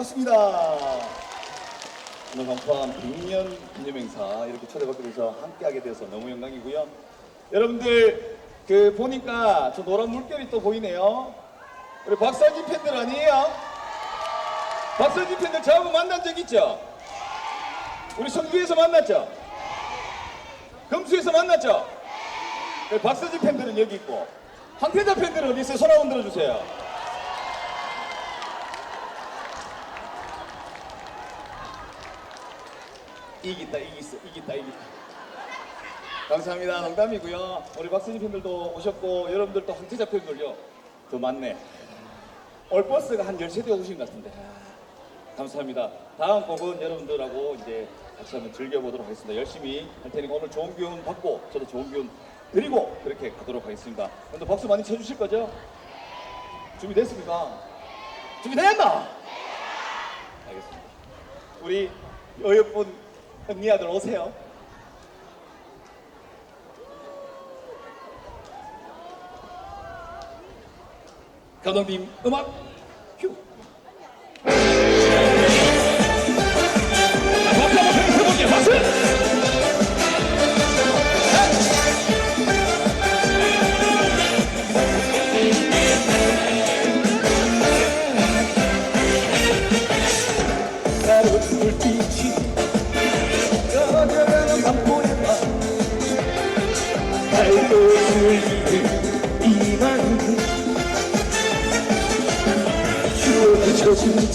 반갑습니다. 오늘 간판 100년 기념행사 이렇게 초대받게 돼서 함께하게 돼서 너무 영광이고요. 여러분들 그 보니까 저 노란 물결이 또 보이네요. 우리 박서진 팬들 아니에요? 박서진 팬들 저하고 만난 적 있죠? 우리 성주에서 만났죠? 금수에서 만났죠? 네, 박서진 팬들은 여기 있고 황태자 팬들은 어디 있어요? 손 한번 들어주세요. 이기다 이기어 이기다 이기다. 감사합니다. 농담이고요. 우리 박서진 팬들도 오셨고 여러분들도 황태자 팬들요 더 많네. 올 버스가 한 13대 오신 것 같은데. 감사합니다. 다음 곡은 여러분들하고 이제 같이 한번 즐겨보도록 하겠습니다. 열심히 할 테니까 오늘 좋은 기운 받고 저도 좋은 기운 드리고 그렇게 가도록 하겠습니다. 근데 박수 많이 쳐주실 거죠? 준비됐습니까? 준비됐나? 알겠습니다. 우리 어여쁜 언니 아들 오세요. 감독님 음악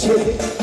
আছে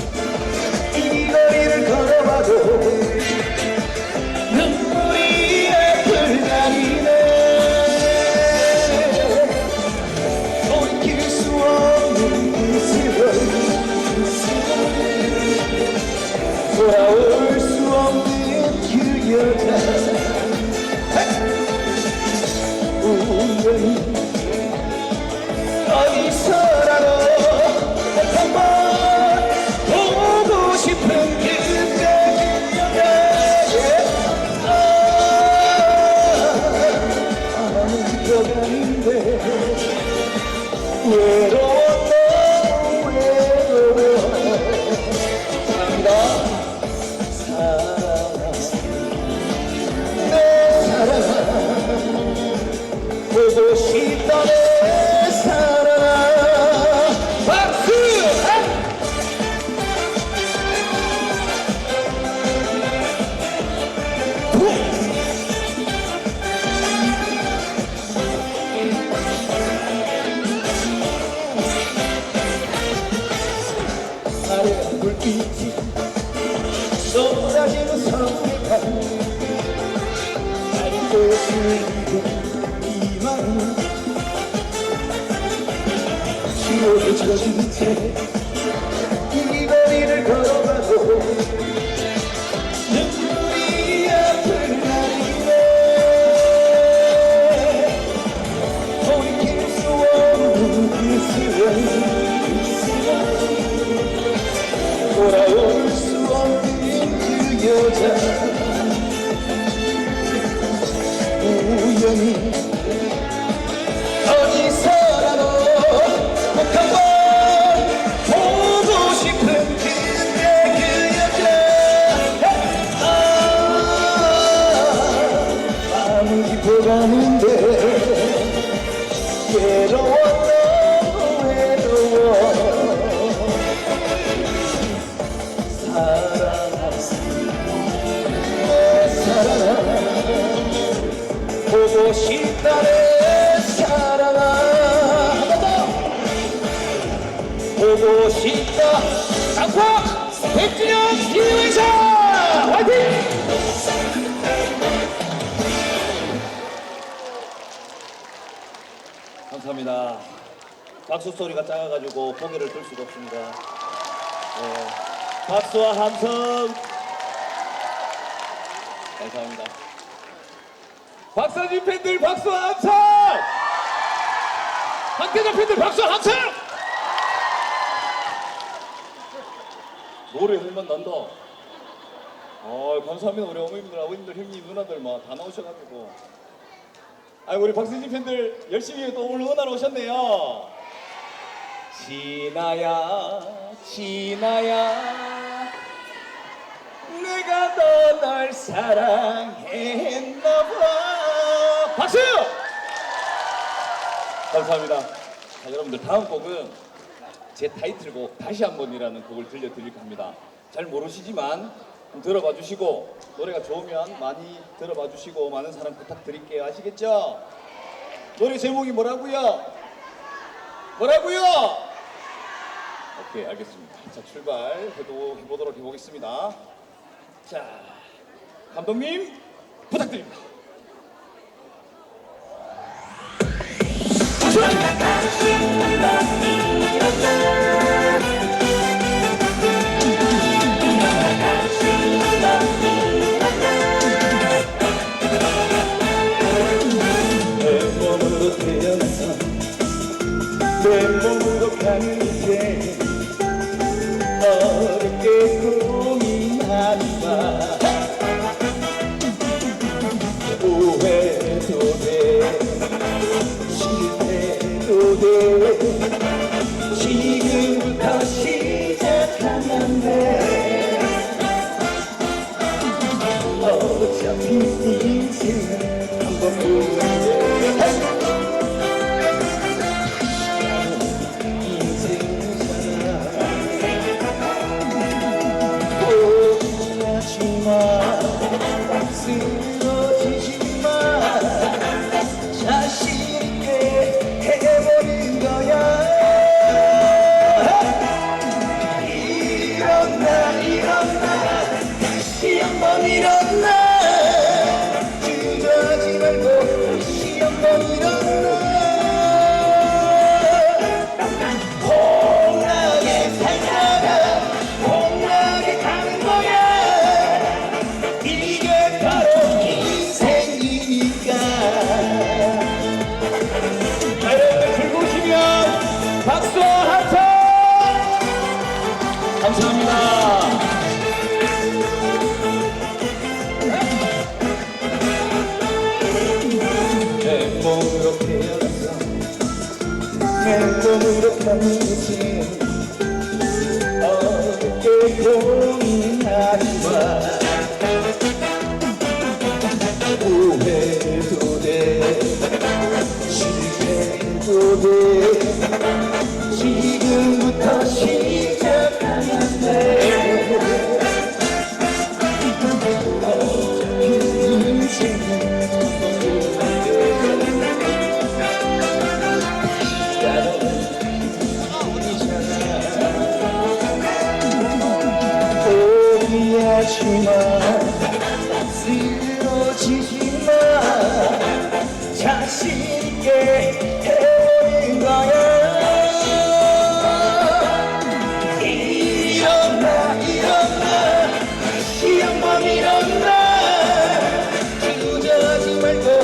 박수 소리가 작아가지고 고개를 들 수가 없습니다. 네. 박수와 함성. 감사합니다. 박사님 팬들 박수와 함성. 박대장 팬들 박수와 함성. 노래 흘만 난다. 아 감사합니다 우리 어머님들 아버님들 형님 누나들 막 다 나오셔가지고. 아 우리 박수진 팬들 열심히 또 오늘 응원하러 오셨네요. 진아야 진아야 내가 너널 사랑했나봐 박수 감사합니다 자, 여러분들 다음 곡은 제 타이틀곡 다시 한 번이라는 곡을 들려드릴까 합니다 잘 모르시지만 좀 들어봐 주시고 노래가 좋으면 많이 들어봐 주시고 많은 사랑 부탁드릴게요 아시겠죠? 노래 제목이 뭐라고요? 뭐라고요? 오케이 알겠습니다. 자 출발 해도 해보도록 해보겠습니다. 자 감독님 부탁드립니다. 내 몸으로 태어나서 내 몸 감사합니다. 주저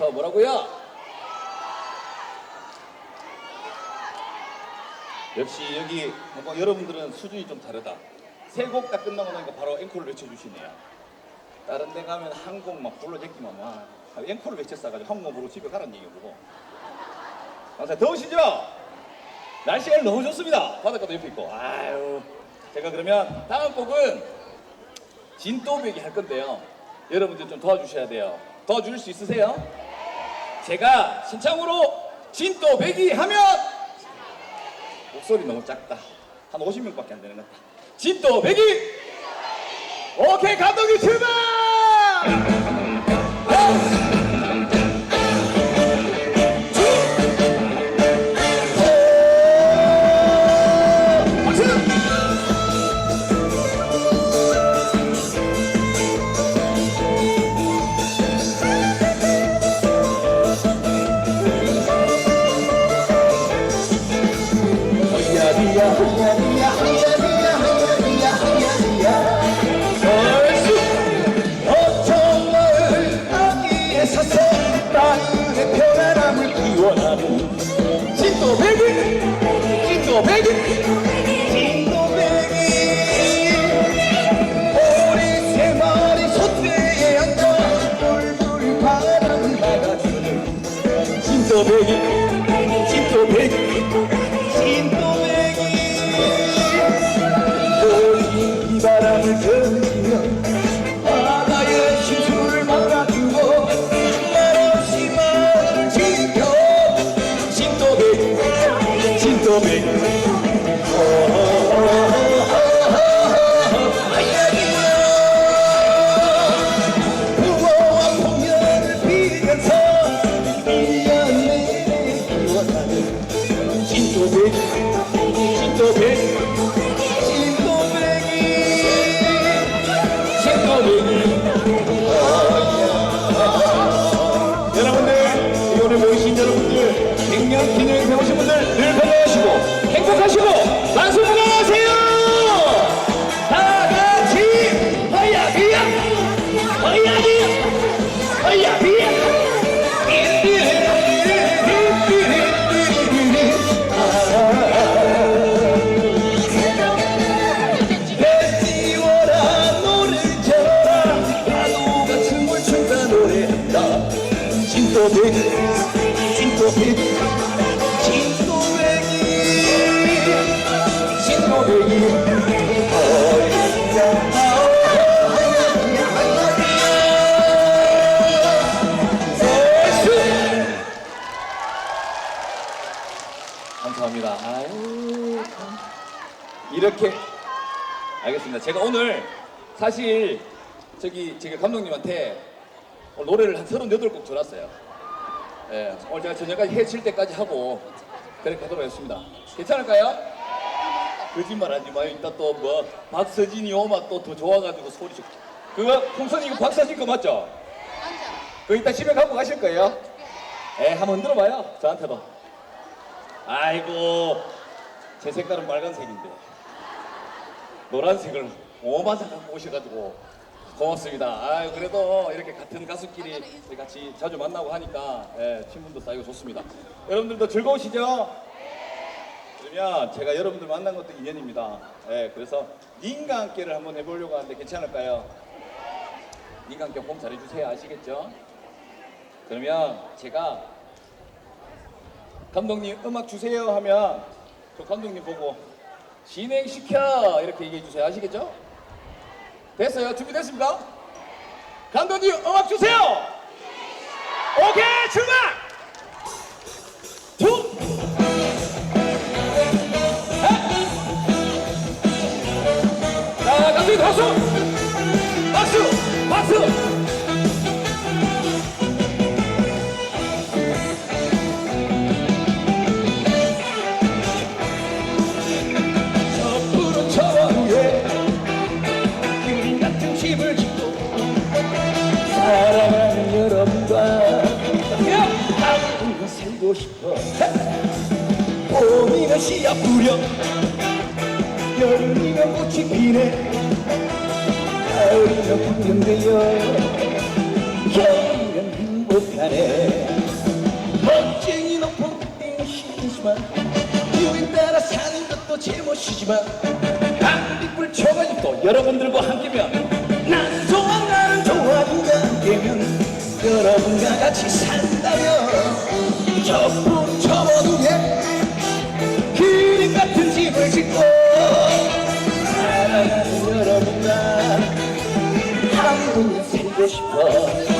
서 뭐라고요? 역시 여기 뭐 여러분들은 수준이 좀 다르다. 세 곡 다 끝나고 나니까 바로 앵콜을 외쳐주시네요. 다른 데 가면 한 곡 막 불러제끼면 막 앵콜을 외쳤어가지고 한곡 부르고 집에 가라는 얘기고. 항상 더우시죠? 날씨가 너무 좋습니다. 바닷가도 옆에 있고. 아유. 제가 그러면 다음 곡은 진또배기 할 건데요. 여러분들 좀 도와주셔야 돼요. 도와줄 수 있으세요? 제가 신청으로 진또 배기 하면 목소리 너무 작다. 한 50명밖에 안 되는 것 같다. 진또 배기! 오케이, 감독님 출발! Thank you. 건강하시고 행복하시고 이렇게 알겠습니다. 제가 오늘 사실 저기 제가 감독님한테 노래를 한 38곡 줘놨어요. 예, 오늘 제가 저녁까지 해칠 때까지 하고 그렇게 하도록 하겠습니다. 괜찮을까요? 거짓말 하지 마요. 이따 또 뭐 박서진이 오마 또 더 좋아가지고 소리 좀. 그거 홍선이 이거 박서진 거 맞죠? 그거 이따 집에 갖고 가실 거예요? 예, 한번 들어 봐요. 저한테도. 아이고 제 색깔은 빨간색인데 노란색을 오마사 갖고 오셔가지고 고맙습니다. 아유 그래도 이렇게 같은 가수끼리 같이 자주 만나고 하니까 예, 친분도 쌓이고 좋습니다. 여러분들도 즐거우시죠? 그러면 제가 여러분들 만난 것도 인연입니다. 예, 그래서 님과 함께를 한번 해보려고 하는데 괜찮을까요? 님과 함께 호흡 잘해주세요. 아시겠죠? 그러면 제가 감독님 음악 주세요 하면 저 감독님 보고 진행시켜! 이렇게 얘기해 주세요. 아시겠죠? 됐어요? 준비됐습니까? 감독님 음악 주세요! 오케이 출발! 둘 셋. 자 감독님 박수! 박수! 박수 봄이면 씨앗 뿌려. 여름이면 꽃이 피네. 가을이면 풍경되어 겨울이면 행복하네. 멋쟁이 높은 빙 시키지만 기운에 따라 사는 것도 제멋이지만 한빛불 초가집도 여러분들과 함께면 나는 좋아 나는 좋아 누가 함께면 여러분과 같이 산 짓고 사랑하는 여러분과 함께 살고 싶어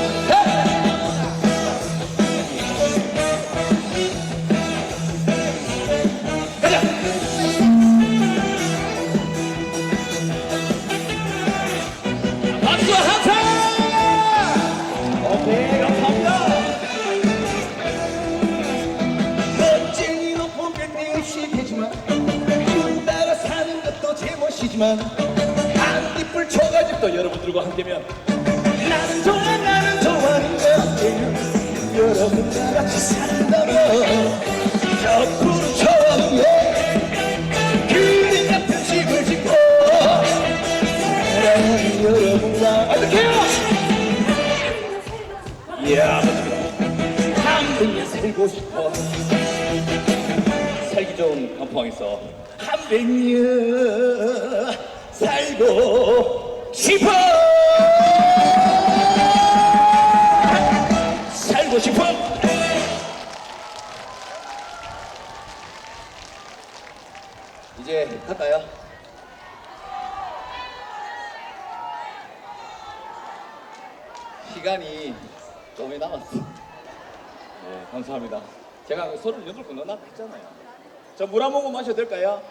초가집도 여러분들과 함께면 나는 좋아 나는 좋아하는가 함께면 여러분과 같이 산다면 저 위에 그림 같은 집을 짓고 사랑하는 여러분과 어떡해요? 이야 한분에 살고 싶어. 살기 좋은 감포항에서 한 백년 살고 싶어 살고 싶어 이제 갈까요? 시간이 조금 남았어. 네, 감사합니다. 제가 서른 여덟 건 넣어놨다 했잖아요. 저 물 한 모금 마셔도 될까요?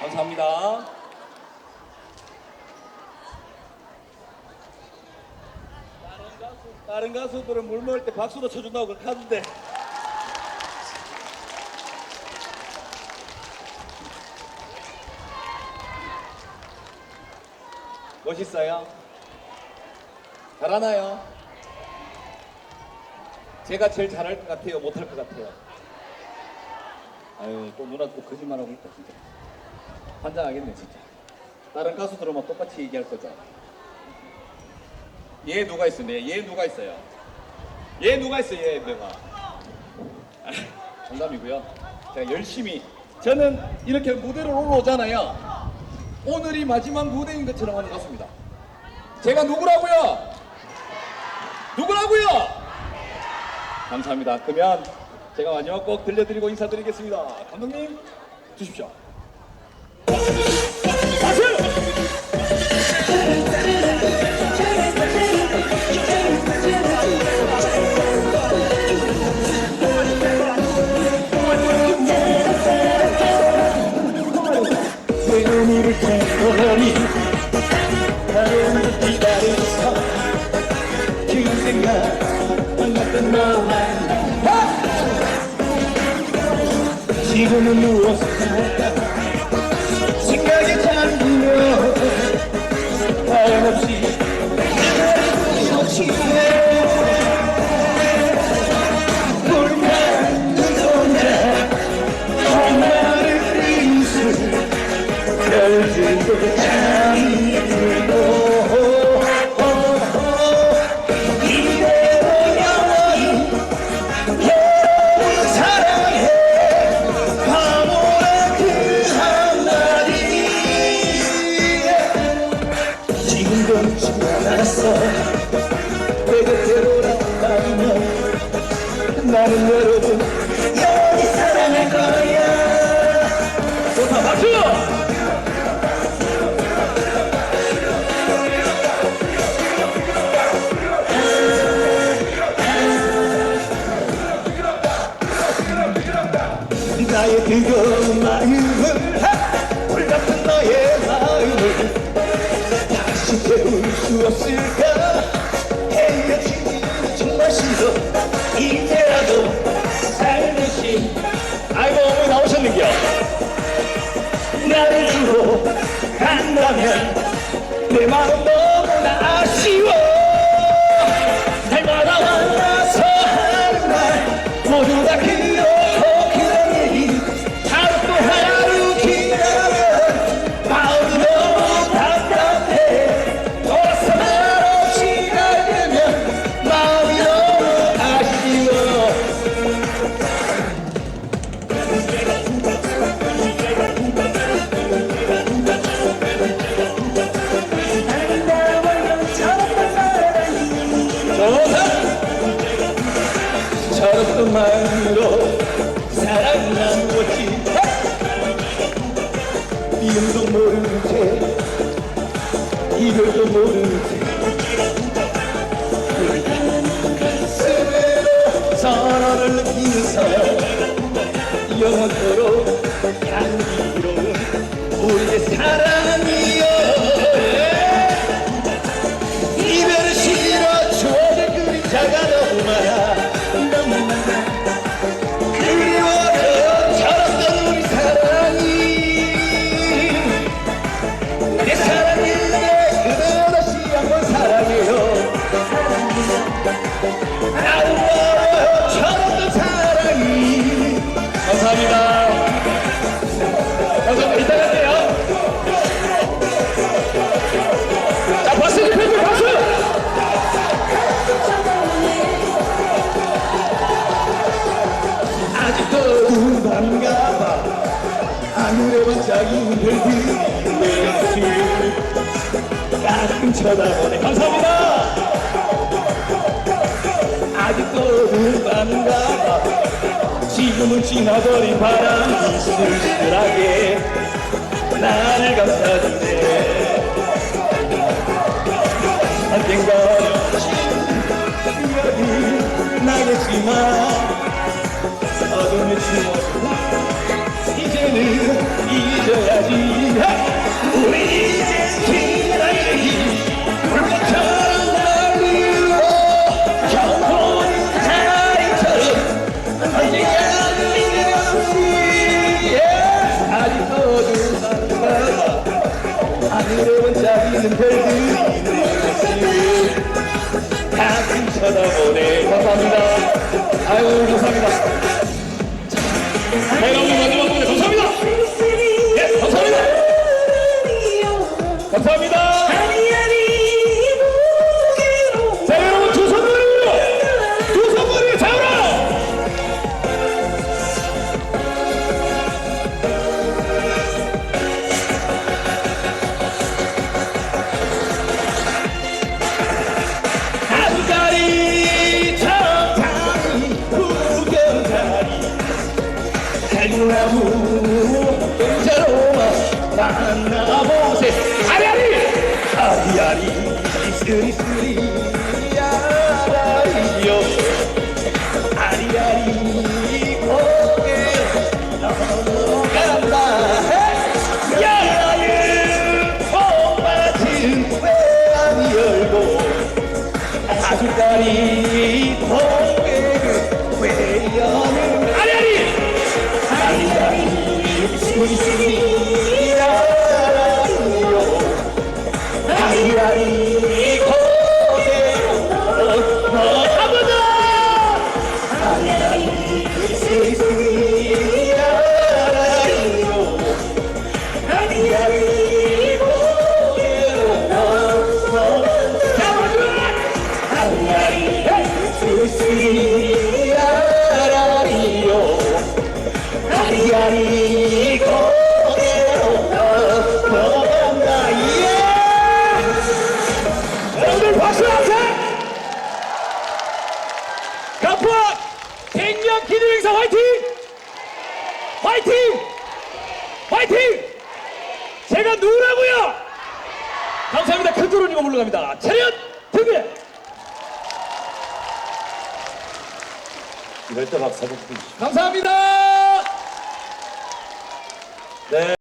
감사합니다. 다른 가수, 다른 가수들은 물 먹을 때 박수도 쳐준다고 그렇게 하던데. 멋있어요? 잘하나요? 제가 제일 잘할 것 같아요? 못할 것 같아요? 아유 또 누나 또 거짓말하고 있다 진짜 환장하겠네 진짜 다른 가수들은 뭐 똑같이 얘기할 거죠 얘 누가 있어? 얘, 얘 누가 있어요? 얘 누가 있어? 얘 내가? 아, 농담이고요. 제가 열심히 저는 이렇게 무대로 올라오잖아요. 오늘이 마지막 무대인 것처럼 하는 가수입니다. 제가 누구라고요? 누구라고요? 감사합니다. 그러면 제가 마지막 곡 들려드리고 인사드리겠습니다. 감독님 주십시오. 지금 싫어 이제라도 살듯이 아이고 어머니 나오셨는겨. 나를 주고 간다면 내 마음 너무나 아쉬워 이별도 모르는 채 이별도 모르는 채 사랑을 느끼는 사람 영원토록 향기로 우리의 사랑이여 쳐다보네 감사합니다. 아직도 눈반가. 지금은 지나버린 바람이 슬슬하게 나를 감싸주네. 언젠가 여기 나겠지만 어둠을 지워 이제는 잊어야지. 우리 이제 아유 감사합니다. 자, 네, 여러분 마지막. Daddy, it's goody, goody.